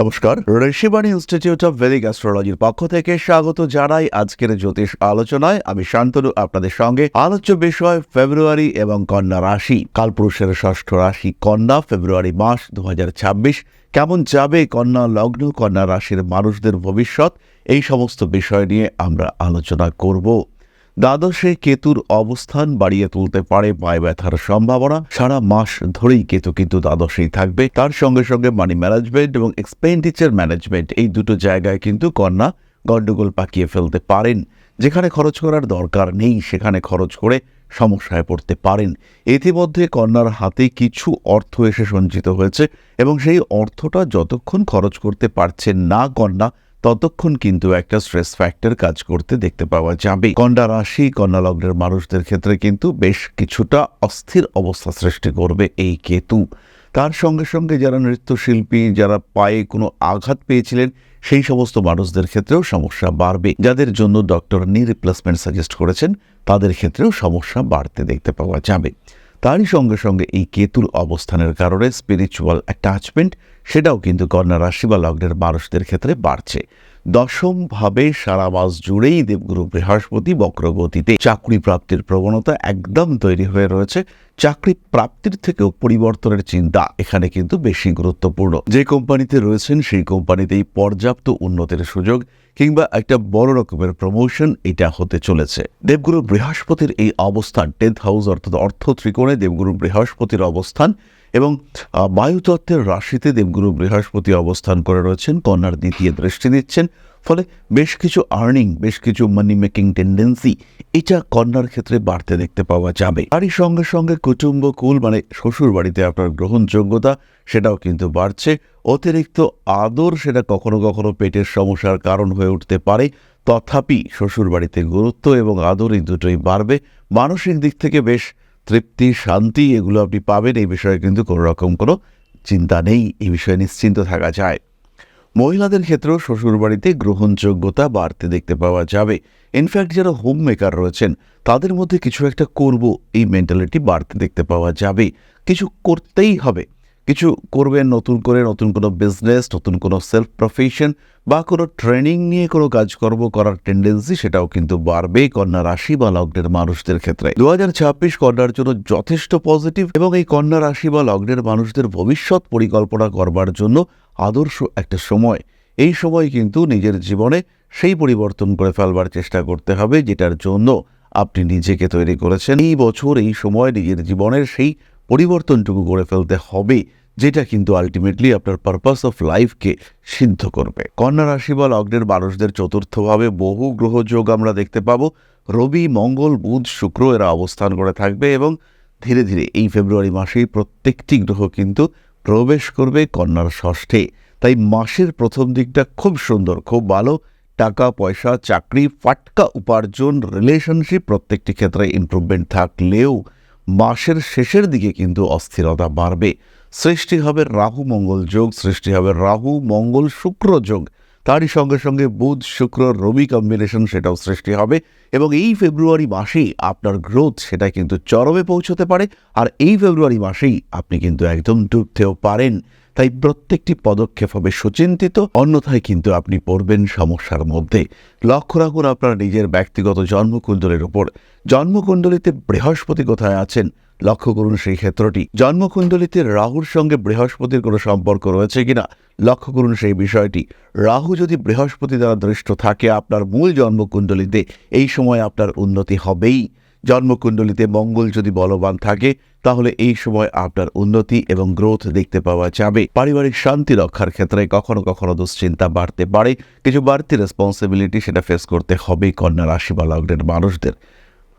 নমস্কার, Rishibani institute of Vedic অ্যাস্ট্রোলজির পক্ষ থেকে স্বাগত জানাই আজকের জ্যোতিষ আলোচনায়। আমি শান্তনু, আপনাদের সঙ্গে আলোচ্য বিষয় ফেব্রুয়ারি এবং কন্যা রাশি। কালপুরুষের ষষ্ঠ রাশি কন্যা, ফেব্রুয়ারি মাস দু হাজার ছাব্বিশ। কেমন যাবে কন্যা লগ্ন, কন্যা রাশির মানুষদের ভবিষ্যৎ? এই সমস্ত বিষয় নিয়ে আমরা আলোচনা করব। দ্বাদশে কেতুর অবস্থান বাড়িয়ে তুলতে পারে পায়ে ব্যথার সম্ভাবনা। সারা মাস ধরেই কেতু কিন্তু দ্বাদশেই থাকবে। তার সঙ্গে সঙ্গে মানি ম্যানেজমেন্ট এবং এক্সপেন্ডিচার ম্যানেজমেন্ট এই দুটো জায়গায় কিন্তু কন্যা গণ্ডগোল পাকিয়ে ফেলতে পারেন। যেখানে খরচ করার দরকার নেই, সেখানে খরচ করে সমস্যায় পড়তে পারেন। ইতিমধ্যে কন্যার হাতে কিছু অর্থ এসে সঞ্চিত হয়েছে এবং সেই অর্থটা যতক্ষণ খরচ করতে পারছেন না কন্যা ততক্ষণ কিন্তু একটা স্ট্রেস ফ্যাক্টর কাজ করতে দেখতে পাওয়া যাবে। কন্যা রাশি, কন্যা লগ্নের মানুষদের ক্ষেত্রে কিন্তু বেশ কিছুটা অস্থির অবস্থা সৃষ্টি করবে এই কেতু। তার সঙ্গে সঙ্গে যারা নৃত্যশিল্পী, যারা পায়ে কোনো আঘাত পেয়েছিলেন, সেই সমস্ত মানুষদের ক্ষেত্রেও সমস্যা বাড়বে। যাদের জন্য ডক্টর নি রিপ্লেসমেন্ট সাজেস্ট করেছেন, তাদের ক্ষেত্রেও সমস্যা বাড়তে দেখতে পাওয়া যাবে। তারই সঙ্গে সঙ্গে এই কেতুর অবস্থানের কারণে স্পিরিচুয়াল অ্যাটাচমেন্ট সেটাও কিন্তু কন্যা রাশি বা লগ্নের মানুষদের ক্ষেত্রে বাড়ছে। দশমভাবে সারা মাস জুড়েই দেবগুরু বৃহস্পতি বক্রগতিতে চাকরি প্রাপ্তির প্রবণতা একদম তৈরি হয়ে রয়েছে। চাকরি প্রাপ্তির থেকেও পরিবর্তনের চিন্তা এখানে কিন্তু বেশি গুরুত্বপূর্ণ। যে কোম্পানিতে রয়েছেন সেই কোম্পানিতেই পর্যাপ্ত উন্নতির সুযোগ কিংবা একটা বড় রকমের প্রমোশন এটা হতে চলেছে। দেবগুরু বৃহস্পতির এই অবস্থান টেন্থ হাউস অর্থাৎ অর্থ ত্রিকোণে দেবগুরু বৃহস্পতির অবস্থান এবং বায়ুতত্ত্বের রাশিতে দেবগুরু বৃহস্পতি অবস্থান করে রয়েছেন, কন্যার দ্বিতীয় দৃষ্টি দিচ্ছেন, ফলে বেশ কিছু আর্নিং বেশ কিছু মানি মেকিং টেন্ডেন্সি এটা কন্যার ক্ষেত্রে বাড়তে দেখতে পাওয়া যাবে। তারই সঙ্গে সঙ্গে কুটুম্ব কুল মানে শ্বশুর বাড়িতে আপনার গ্রহণযোগ্যতা সেটাও কিন্তু বাড়ছে। অতিরিক্ত আদর সেটা কখনো কখনো পেটের সমস্যার কারণ হয়ে উঠতে পারে। তথাপি শ্বশুর বাড়িতে গুরুত্ব এবং আদর এই দুটোই বাড়বে। মানসিক দিক থেকে বেশ তৃপ্তি, শান্তি, এগুলো আপনি পাবেন। এই বিষয়ে কিন্তু কোনো রকম কোনো চিন্তা নেই। এই বিষয়ে নিশ্চিন্ত থাকা যায়। মহিলাদের ক্ষেত্রেও শ্বশুরবাড়িতে গ্রহণযোগ্যতা বাড়তে দেখতে পাওয়া যাবে। ইনফ্যাক্ট যারা হোম মেকার রয়েছেন, তাদের মধ্যে কিছু একটা করব, এই মেন্টালিটি বাড়তে দেখতে পাওয়া যাবে। কিছু করতেই হবে। কিছু করবেন নতুন করে, নতুন কোনো বিজনেস নতুন কোনো সেলফ প্রফেশন বা কোনো ট্রেনিং নিয়ে কোনো কাজকর্ম করার টেন্ডেন্সি সেটাও কিন্তু বাড়বে কন্যা রাশি বা লগ্নের মানুষদের ক্ষেত্রে। দু হাজার ছাব্বিশ কন্যার জন্য যথেষ্ট পজিটিভ এবং এই কন্যা রাশি বা লগ্নের মানুষদের ভবিষ্যৎ পরিকল্পনা করবার জন্য আদর্শ একটা সময়। এই সময় কিন্তু নিজের জীবনে সেই পরিবর্তন করে ফেলবার চেষ্টা করতে হবে যেটার জন্য আপনি নিজেকে তৈরি করেছেন। এই বছর এই সময় নিজের জীবনের সেই পরিবর্তনটুকু করে ফেলতে হবে। যেটা কিন্তু আলটিমেটলি আপনার পারপাস অফ লাইফকে সিদ্ধ করবে। কন্যা রাশি বা লগ্নের মানুষদের চতুর্থভাবে বহু গ্রহযোগ আমরা দেখতে পাবো। রবি, মঙ্গল, বুধ, শুক্র এরা অবস্থান করে থাকবে এবং ধীরে ধীরে এই ফেব্রুয়ারি মাসেই প্রত্যেকটি গ্রহ কিন্তু প্রবেশ করবে কন্যার ষষ্ঠে। তাই মাসের প্রথম দিকটা খুব সুন্দর, খুব ভালো। টাকা, পয়সা, চাকরি, ফাটকা উপার্জন রিলেশনশিপ প্রত্যেকটি ক্ষেত্রে ইমপ্রুভমেন্ট থাকলেও মাসের শেষের দিকে কিন্তু অস্থিরতা বাড়বে। সৃষ্টি হবে রাহু মঙ্গল যোগ, সৃষ্টি হবে রাহু মঙ্গল শুক্র যোগ। তারই সঙ্গে সঙ্গে বুধ, শুক্র, রবি কম্বিনেশন সেটাও সৃষ্টি হবে এবং এই ফেব্রুয়ারি মাসেই আপনার গ্রোথ সেটা কিন্তু চরমে পৌঁছতে পারে। আর এই ফেব্রুয়ারি মাসেই আপনি কিন্তু একদম ডুবতেও পারেন। তাই প্রত্যেকটি পদক্ষেপ হবে সুচিন্তিত, অন্যথায় কিন্তু আপনি পড়বেন সমস্যার মধ্যে। লক্ষ্য রাখুন আপনার নিজের ব্যক্তিগত জন্মকুণ্ডলের উপর। জন্মকুণ্ডলিতে বৃহস্পতি কোথায় আছেন? লক্ষ্য করুন সেই ক্ষেত্রটি। জন্মকুণ্ডলিতে রাহুর সঙ্গে বৃহস্পতির কোনো সম্পর্ক রয়েছে কিনা? লক্ষ্য করুন সেই বিষয়টি। রাহু যদি বৃহস্পতি দ্বারা দৃষ্ট থাকে, আপনার মূল জন্মকুণ্ডলিতে এই সময় আপনার উন্নতি হবেই। জন্মকুণ্ডলিতে মঙ্গল যদি বলবান থাকে, তাহলে এই সময় আপনার উন্নতি এবং গ্রোথ দেখতে পাওয়া যাবে। পারিবারিক শান্তি রক্ষার ক্ষেত্রে কখনো কখনো দুশ্চিন্তা বাড়তে পারে। কিছু বাড়তি রেসপন্সিবিলিটি সেটা ফেস করতে হবে কন্যা রাশি বা লগ্নের মানুষদের।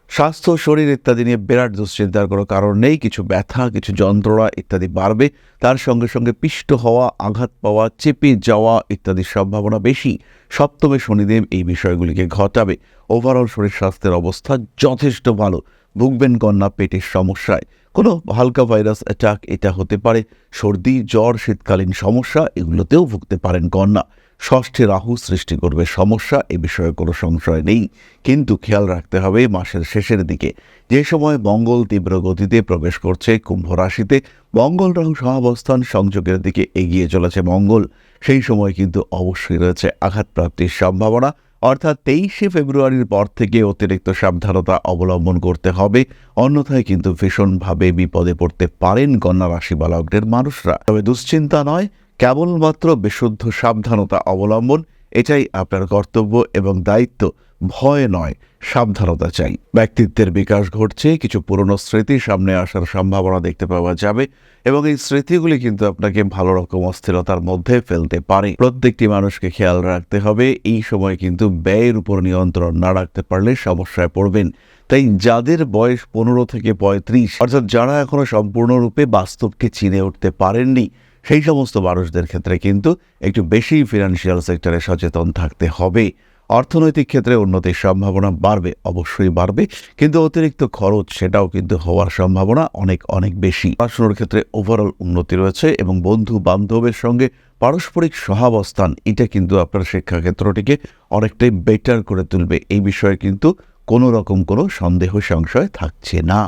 স্বাস্থ্য, শরীর ইত্যাদি নিয়ে বিরাট দুশ্চিন্তার কোনো কারণ নেই। কিছু ব্যথা, কিছু যন্ত্রণা ইত্যাদি বাড়বে। তার সঙ্গে সঙ্গে পিষ্ট হওয়া, আঘাত পাওয়া, চেপে যাওয়া ইত্যাদির সম্ভাবনা বেশি। সপ্তমে শনিদেব এই বিষয়গুলিকে ঘটাবে। ওভারঅল শরীর স্বাস্থ্যের অবস্থা যথেষ্ট ভালো। ভুগবেন কন্যা পেটের সমস্যায়। কোনো হালকা ভাইরাস অ্যাটাক, এটা হতে পারে সর্দি, জ্বর, শীতকালীন সমস্যা, এগুলোতেও ভুগতে পারেন কন্যা। ষষ্ঠে রাহু সৃষ্টি করবে সমস্যা, এ বিষয়ে কোনো সংশয় নেই। কিন্তু খেয়াল রাখতে হবে মাসের শেষের দিকে। যে সময় মঙ্গল তীব্র গতিতে প্রবেশ করছে কুম্ভ রাশিতে, মঙ্গল রাহু সহাবস্থান সংযোগের দিকে এগিয়ে চলেছে মঙ্গল। সেই সময় কিন্তু অবশ্যই রয়েছে আঘাতপ্রাপ্তির সম্ভাবনা। অর্থাৎ তেইশে ফেব্রুয়ারির পর থেকে অতিরিক্ত সাবধানতা অবলম্বন করতে হবে। অন্যথায় কিন্তু ভীষণভাবে বিপদে পড়তে পারেন কন্যা রাশি বা লগ্নের মানুষরা। তবে দুশ্চিন্তা নয়, কেবলমাত্র বিশুদ্ধ সাবধানতা অবলম্বন, এটাই আপনার কর্তব্য এবং দায়িত্ব। ভয় নয়, সাবধানতা চাই। ব্যক্তিত্বের বিকাশ ঘটছে, কিছু পুরনো স্মৃতি সামনে আসার সম্ভাবনা দেখতে পাওয়া যাবে এবং এই স্মৃতিগুলি কিন্তু আপনাকে ভালো রকম অস্থিরতার মধ্যে ফেলতে পারে। প্রত্যেকটি মানুষকে খেয়াল রাখতে হবে, এই সময় কিন্তু ব্যয়ের উপর নিয়ন্ত্রণ না রাখতে পারলে সমস্যায় পড়বেন। তাই যাদের বয়স পনেরো থেকে পঁয়ত্রিশ, অর্থাৎ যারা এখনও সম্পূর্ণরূপে বাস্তবকে চিনে উঠতে পারেননি, সেই সমস্ত মানুষদের ক্ষেত্রে কিন্তু একটু বেশি ফিনান্সিয়াল সেক্টরে সচেতন থাকতে হবে। অর্থনৈতিক ক্ষেত্রে উন্নতির সম্ভাবনা বাড়বে, অবশ্যই বাড়বে, কিন্তু অতিরিক্ত খরচ সেটাও কিন্তু হওয়ার সম্ভাবনা অনেক অনেক বেশি। পড়াশোনার ক্ষেত্রে ওভারঅল উন্নতি রয়েছে এবং বন্ধু বান্ধবের সঙ্গে পারস্পরিক সহাবস্থান, এটা কিন্তু আপনার শিক্ষাক্ষেত্রটিকে অনেকটাই বেটার করে তুলবে। এই বিষয়ে কিন্তু কোনো রকম কোনো সন্দেহ, সংশয় থাকছে না।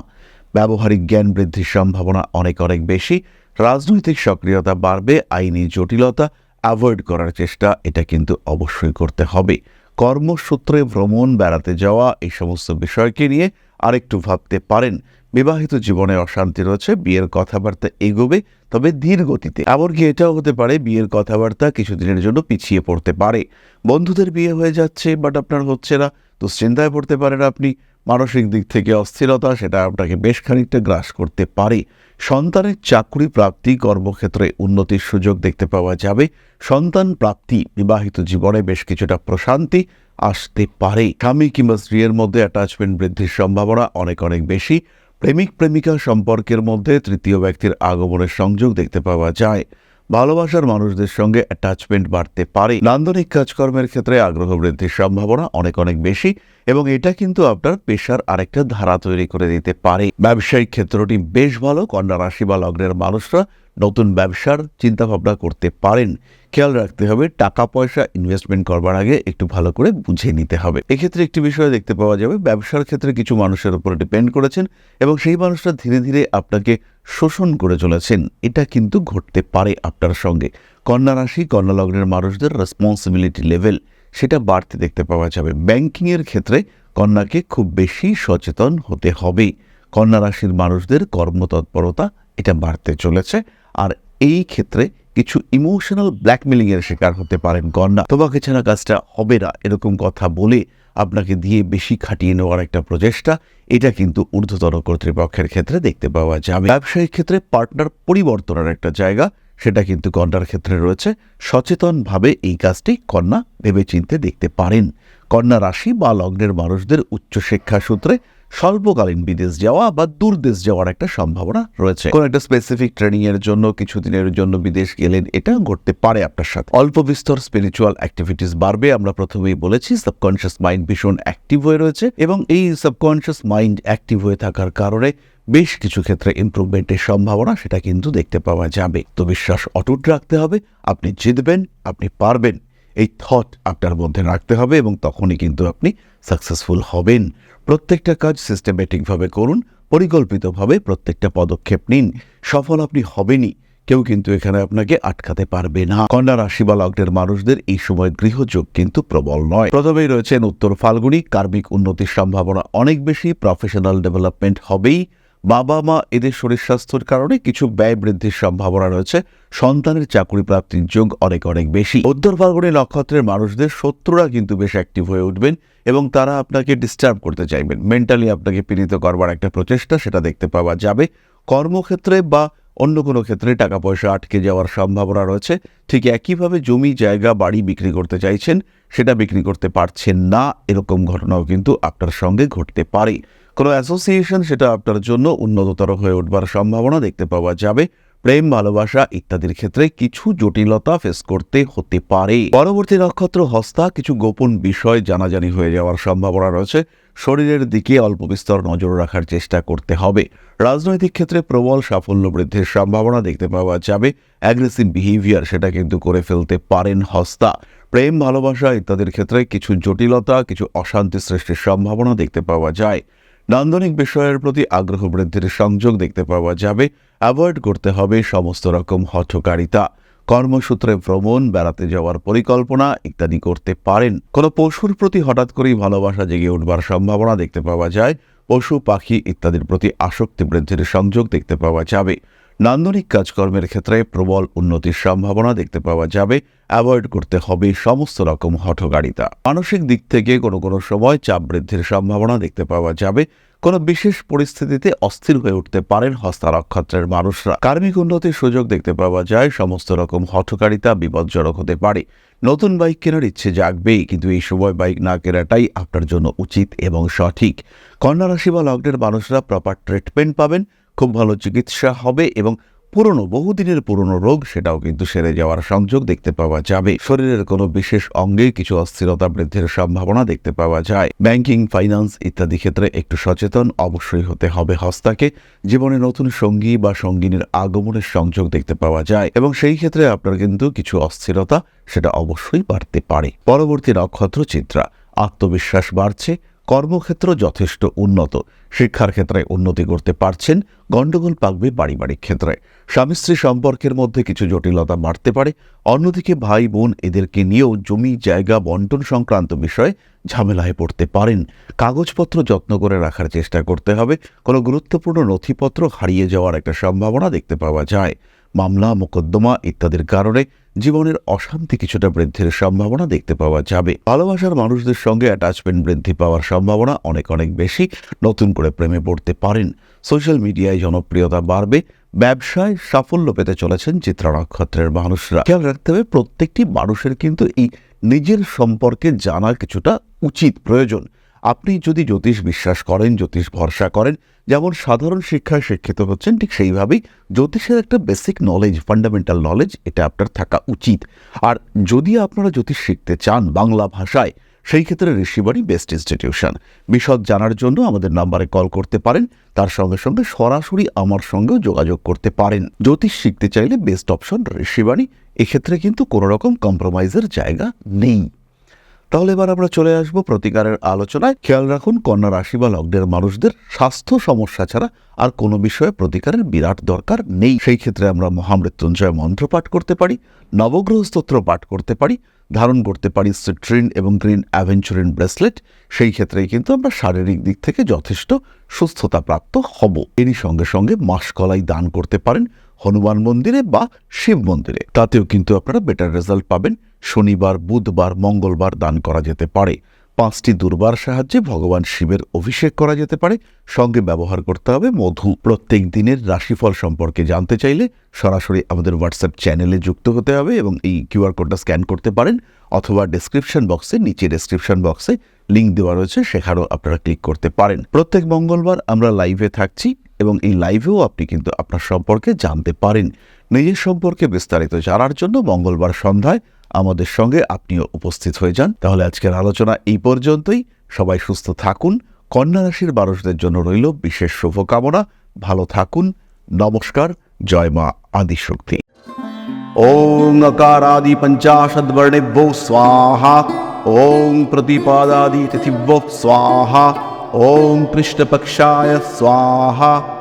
ব্যবহারিক জ্ঞান বৃদ্ধির সম্ভাবনা অনেক অনেক বেশি। রাজনৈতিক সক্রিয়তা বাড়বে, আইনি জটিলতা অ্যাভয়েড করার চেষ্টা, এটা কিন্তু অবশ্যই করতে হবে। কর্মসূত্রে ভ্রমণ, বেড়াতে যাওয়া এই সমস্ত বিষয়কে নিয়ে আরেকটু ভাবতে পারেন। বিবাহিত জীবনে অশান্তি রয়েছে, বিয়ের কথাবার্তা এগোবে, তবে ধীর গতিতে। এমনকি এটাও হতে পারে বিয়ের কথাবার্তা কিছুদিনের জন্য পিছিয়ে পড়তে পারে। বন্ধুদের বিয়ে হয়ে যাচ্ছে বাট আপনার হচ্ছে না। দুশ্চিন্তায় পড়তে পারেন আপনি। মানসিক দিক থেকে অস্থিরতা, সেটা আপনাকে বেশ খানিকটা গ্রাস করতে পারে। সন্তানের চাকরি প্রাপ্তি কর্মক্ষেত্রে উন্নতির সুযোগ দেখতে পাওয়া যাবে। সন্তান প্রাপ্তি, বিবাহিত জীবনে বেশ কিছুটা প্রশান্তি আসতে পারে। স্বামী কিংবা স্ত্রীর মধ্যে অ্যাটাচমেন্ট বৃদ্ধির সম্ভাবনা অনেক অনেক বেশি। প্রেমিক প্রেমিকা সম্পর্কের মধ্যে তৃতীয় ব্যক্তির আগমনের সংযোগ দেখতে পাওয়া যায়। ভালোবাসার মানুষদের সঙ্গে অ্যাটাচমেন্ট বাড়তে পারে। নান্দনিক কাজকর্মের ক্ষেত্রে আগ্রহ বৃদ্ধির সম্ভাবনা অনেক অনেক বেশি এবং এটা কিন্তু আপনার পেশার আরেকটা ধারা তৈরি করে দিতে পারে। ব্যবসায়িক ক্ষেত্রটি বেশ ভালো, কন্যা রাশি বা লগ্নের মানুষরা নতুন ব্যবসার চিন্তাভাবনা করতে পারেন। খেয়াল রাখতে হবে টাকা পয়সা ইনভেস্টমেন্ট করবার আগে একটু ভালো করে বুঝে নিতে হবে। এক্ষেত্রে একটি বিষয় দেখতে পাওয়া যাবে, ব্যবসার ক্ষেত্রে কিছু মানুষের উপরে ডিপেন্ড করেছেন এবং সেই মানুষরা ধীরে ধীরে আপনাকে শোষণ করে চলেছেন। এটা কিন্তু ঘটতে পারে আপনার সঙ্গে। কন্যা রাশি, কন্যা লগ্নের মানুষদের রেসপন্সিবিলিটি লেভেল সেটা বাড়তে দেখতে পাওয়া যাবে। ব্যাংকিংয়ের ক্ষেত্রে কন্যাকে খুব বেশি সচেতন হতে হবে। কন্যা রাশির মানুষদের কর্মতৎপরতা এটা বাড়তে চলেছে। আর এই ক্ষেত্রে কিছু ইমোশনাল ব্ল্যাকমেলিংয়ের শিকার হতে পারেন কন্যা তোমাকে ছাড়া কাজটা হবে না, এরকম কথা বলে আপনাকে দিয়ে বেশি খাটিয়ে নেওয়ার একটা প্রচেষ্টা, এটা কিন্তু ঊর্ধ্বতর কর্তৃপক্ষের ক্ষেত্রে দেখতে পাওয়া যাবে। ব্যবসায়িক ক্ষেত্রে পার্টনার পরিবর্তনের একটা জায়গা, সেটা কিন্তু কন্যার ক্ষেত্রে রয়েছে। সচেতনভাবে এই কাজটি কন্যা ভেবেচিন্তে দেখতে পারেন। কন্যা রাশি বা লগ্নের মানুষদের উচ্চশিক্ষা সূত্রে স্বল্পকালীন বিদেশ যাওয়া বা দূরদেশ যাওয়ার একটা সম্ভাবনা রয়েছে। কোন একটা স্পেসিফিক ট্রেনিং এর জন্য, কিছুদিনের জন্য বিদেশ গেলেন, এটা ঘটতে পারে আপনার সাথে। অল্প বিস্তর স্পিরিচুয়াল অ্যাক্টিভিটিস বাড়বে, আমরা প্রথমেই বলেছি সাবকনশিয়াস মাইন্ড ভীষণ অ্যাক্টিভ হয়ে রয়েছে এবং এই সাবকনশিয়াস মাইন্ড অ্যাক্টিভ হয়ে থাকার কারণে বেশ কিছু ক্ষেত্রে ইমপ্রুভমেন্টের সম্ভাবনা, সেটা কিন্তু দেখতে পাওয়া যাবে। তো বিশ্বাস অটুট রাখতে হবে, আপনি জিতবেন, আপনি পারবেন। এই থট আপনার মধ্যে রাখতে হবে এবং তখনই কিন্তু আপনি সাকসেসফুল হবেন। প্রত্যেকটা কাজ সিস্টেমেটিকভাবে করুন, পরিকল্পিতভাবে প্রত্যেকটা পদক্ষেপ নিন। সফল আপনি হবেনই, কেউ কিন্তু এখানে আপনাকে আটকাতে পারবে না। কন্যা রাশি বা লগ্নের মানুষদের এই সময় গৃহযোগ কিন্তু প্রবল নয়। প্রথমেই রয়েছেন উত্তর ফাল্গুনি, কার্মিক উন্নতির সম্ভাবনা অনেক বেশি প্রফেশনাল ডেভেলপমেন্ট হবেই। বাবা মা এদের শরীর স্বাস্থ্যের কারণে কিছু ব্যয় বৃদ্ধির সম্ভাবনা রয়েছে। সন্তানের চাকরি প্রাপ্তির যোগ অনেক অনেক বেশি। উত্তর ফাল্গুনি নক্ষত্রের মানুষদের শত্রুরা কিন্তু বেশ অ্যাক্টিভ হয়ে উঠবেন এবং তারা আপনাকে ডিস্টার্ব করতে চাইবেন। মেন্টালি আপনাকে পীড়িত করবার একটা প্রচেষ্টা সেটা দেখতে পাওয়া যাবে। কর্মক্ষেত্রে বা অন্য কোনো ক্ষেত্রে টাকা পয়সা আটকে যাওয়ার সম্ভাবনা রয়েছে। ঠিক একইভাবে জমি, জায়গা, বাড়ি বিক্রি করতে চাইছেন, সেটা বিক্রি করতে পারছেন না। এরকম ঘটনাও কিন্তু আপনার সঙ্গে ঘটতে পারে। কোনো অ্যাসোসিয়েশন সেটা আপনার জন্য উন্নততর হয়ে উঠবার সম্ভাবনা দেখতে পাওয়া যাবে। প্রেম, ভালোবাসা ইত্যাদির ক্ষেত্রে কিছু জটিলতা ফেস করতে হতে পারে। পরবর্তী নক্ষত্র হস্তা, কিছু গোপন বিষয় জানাজানি হয়ে যাওয়ার সম্ভাবনা রয়েছে। শরীরের দিকে অল্প বিস্তর নজর রাখার চেষ্টা করতে হবে। রাজনৈতিক ক্ষেত্রে প্রবল সাফল্য বৃদ্ধির সম্ভাবনা দেখতে পাওয়া যাবে। অ্যাগ্রেসিভ বিহেভিয়ার সেটা কিন্তু করে ফেলতে পারেন হস্তা। প্রেম, ভালোবাসা ইত্যাদির ক্ষেত্রে কিছু জটিলতা, কিছু অশান্তি সৃষ্টির সম্ভাবনা দেখতে পাওয়া যায়। নান্দনিক বিষয়ের প্রতি আগ্রহ বৃদ্ধির সংযোগ দেখতে পাওয়া যাবে। অ্যাভয়েড করতে হবে সমস্ত রকম হঠকারিতা। কর্মসূত্রে ভ্রমণ, বেড়াতে যাওয়ার পরিকল্পনা ইত্যাদি করতে পারেন। কোনো পশুর প্রতি হঠাৎ করেই ভালোবাসা জেগে উঠবার সম্ভাবনা দেখতে পাওয়া যায়। পশু, পাখি ইত্যাদির প্রতি আসক্তি বৃদ্ধির সংযোগ দেখতে পাওয়া যাবে। নান্দনিক কাজকর্মের ক্ষেত্রে প্রবল উন্নতির সম্ভাবনা দেখতে পাওয়া যাবে। অ্যাভয়েড করতে হবে সমস্ত রকম হঠকারিতা মানসিক দিক থেকে কোনো কোনো সময় চাপ বৃদ্ধির সম্ভাবনা দেখতে পাওয়া যাবে। কোনো বিশেষ পরিস্থিতিতে অস্থির হয়ে উঠতে পারেন হস্তা নক্ষত্রের মানুষরা। কার্মিক উন্নতির সুযোগ দেখতে পাওয়া যায়, সমস্ত রকম হঠকারিতা বিপজ্জনক হতে পারে। নতুন বাইক কেনার ইচ্ছে জাগবেই, কিন্তু এই সময় বাইক না কেনাটাই আপনার জন্য উচিত এবং সঠিক। কন্যা রাশি বা লগ্নের মানুষরা প্রপার ট্রিটমেন্ট পাবেন। খুব ভালো চিকিৎসা হবে এবং পুরনো, বহুদিনের পুরনো রোগ সেটাও কিন্তু সেরে যাওয়ার সংযোগ দেখতে পাওয়া যাবে। শরীরের কোনো বিশেষ অঙ্গে কিছু অস্থিরতা বৃদ্ধির সম্ভাবনা দেখতে পাওয়া যায়। ব্যাংকিং, ফাইন্যান্স ইত্যাদি ক্ষেত্রে একটু সচেতন অবশ্যই হতে হবে হস্তাকে। জীবনে নতুন সঙ্গী বা সঙ্গিনীর আগমনের সংযোগ দেখতে পাওয়া যায় এবং সেই ক্ষেত্রে আপনার কিন্তু কিছু অস্থিরতা সেটা অবশ্যই বাড়তে পারে। পরবর্তী নক্ষত্র চিত্রা আত্মবিশ্বাস বাড়ছে কর্মক্ষেত্র যথেষ্ট উন্নত। শিক্ষার ক্ষেত্রে উন্নতি করতে পারছেন গণ্ডগোল পাকবে পারিবারিক ক্ষেত্রে। স্বামী স্ত্রী সম্পর্কের মধ্যে কিছু জটিলতা বাড়তে পারে। অন্যদিকে ভাই বোন এদেরকে নিয়েও জমি, জায়গা, বন্টন সংক্রান্ত বিষয়ে ঝামেলায় পড়তে পারেন। কাগজপত্র যত্ন করে রাখার চেষ্টা করতে হবে। কোনো গুরুত্বপূর্ণ নথিপত্র হারিয়ে যাওয়ার একটা সম্ভাবনা দেখতে পাওয়া যায়। মামলা, মোকদ্দমা ইত্যাদির কারণে জীবনের অশান্তি কিছুটা বৃদ্ধির সম্ভাবনা দেখতে পাওয়া যাবে। ভালোবাসার মানুষদের সঙ্গে অ্যাটাচমেন্ট বৃদ্ধি পাওয়ার সম্ভাবনা অনেক অনেক বেশি। নতুন করে প্রেমে পড়তে পারেন। সোশ্যাল মিডিয়ায় জনপ্রিয়তা বাড়বে। ব্যবসায় সাফল্য পেতে চলেছেন চিত্রা নক্ষত্রের মানুষরা। খেয়াল রাখতে হবে, প্রত্যেকটি মানুষের কিন্তু এই নিজের সম্পর্কে জানা কিছুটা উচিত প্রয়োজন। আপনি যদি জ্যোতিষ বিশ্বাস করেন, জ্যোতিষ ভরসা করেন যেমন সাধারণ শিক্ষায় শিক্ষিত হচ্ছেন ঠিক সেইভাবেই জ্যোতিষের একটা বেসিক নলেজ ফান্ডামেন্টাল নলেজ এটা আপনার থাকা উচিত। আর যদি আপনারা জ্যোতিষ শিখতে চান বাংলা ভাষায়, সেই ক্ষেত্রে ঋষিবাড়ি বেস্ট ইনস্টিটিউশন বিশদ জানার জন্য আমাদের নাম্বারে কল করতে পারেন, তার সঙ্গে সঙ্গে সরাসরি আমার সঙ্গেও যোগাযোগ করতে পারেন। জ্যোতিষ শিখতে চাইলে বেস্ট অপশন ঋষিবাণী এক্ষেত্রে কিন্তু কোনো রকম কম্প্রোমাইজের জায়গা নেই। তাহলে এবার আমরা চলে আসব প্রতিকারের আলোচনায়। খেয়াল রাখুন, কন্যা রাশি বা লগ্নের মানুষদের স্বাস্থ্য সমস্যা ছাড়া আর কোনো বিষয়ে প্রতিকারের বিরাট দরকার নেই। সেই ক্ষেত্রে আমরা মহামৃত্যুঞ্জয় মন্ত্র পাঠ করতে পারি, নবগ্রহ স্তোত্র পাঠ করতে পারি, ধারণ করতে পারি সিট্রিন এবং গ্রিন অ্যাভেঞ্চুরিন ব্রেসলেট। সেই ক্ষেত্রেই কিন্তু আমরা শারীরিক দিক থেকে যথেষ্ট সুস্থতা প্রাপ্ত হব। এরই সঙ্গে সঙ্গে মাসকলাই দান করতে পারেন হনুমান মন্দিরে বা শিব মন্দিরে। তাতেও কিন্তু আপনারা বেটার রেজাল্ট পাবেন। শনিবার, বুধবার, মঙ্গলবার দান করা যেতে পারে। পাঁচটি দুর্বার সাহায্যে ভগবান শিবের অভিষেক করা যেতে পারে। সঙ্গে ব্যবহার করতে হবে মধু। প্রত্যেক দিনের রাশিফল সম্পর্কে জানতে চাইলে সরাসরি আমাদের হোয়াটসঅ্যাপ চ্যানেলে যুক্ত হতে হবে এবং এই কিউআর কোডটা স্ক্যান করতে পারেন অথবা ডেসক্রিপশন বক্সে নিচে ডেসক্রিপশন বক্সে লিঙ্ক দেওয়া রয়েছে, সেখানেও আপনারা ক্লিক করতে পারেন। প্রত্যেক মঙ্গলবার আমরা লাইভে থাকছি এবং এই লাইভেও আপনি কিন্তু আপনার সম্পর্কে জানতে পারেন। নিজের সম্পর্কে বিস্তারিত জানার জন্য মঙ্গলবার সন্ধ্যায় আমাদের সঙ্গে আপনিও উপস্থিত হয়ে যান। তাহলে আজকের আলোচনা এই পর্যন্তই। সবাই সুস্থ থাকুন। কন্যা রাশির মানুষদের জন্য রইল বিশেষ শুভকামনা। ভালো থাকুন। নমস্কার। জয় মা আদিশক্তি। ওং অকারাদি পঞ্চাশদ্বর্ণেভ্যো স্বাহা। ওং প্রতিপাদাদি তিথিব স্বাহা। ওং কৃষ্ণপক্ষায় স্বাহা।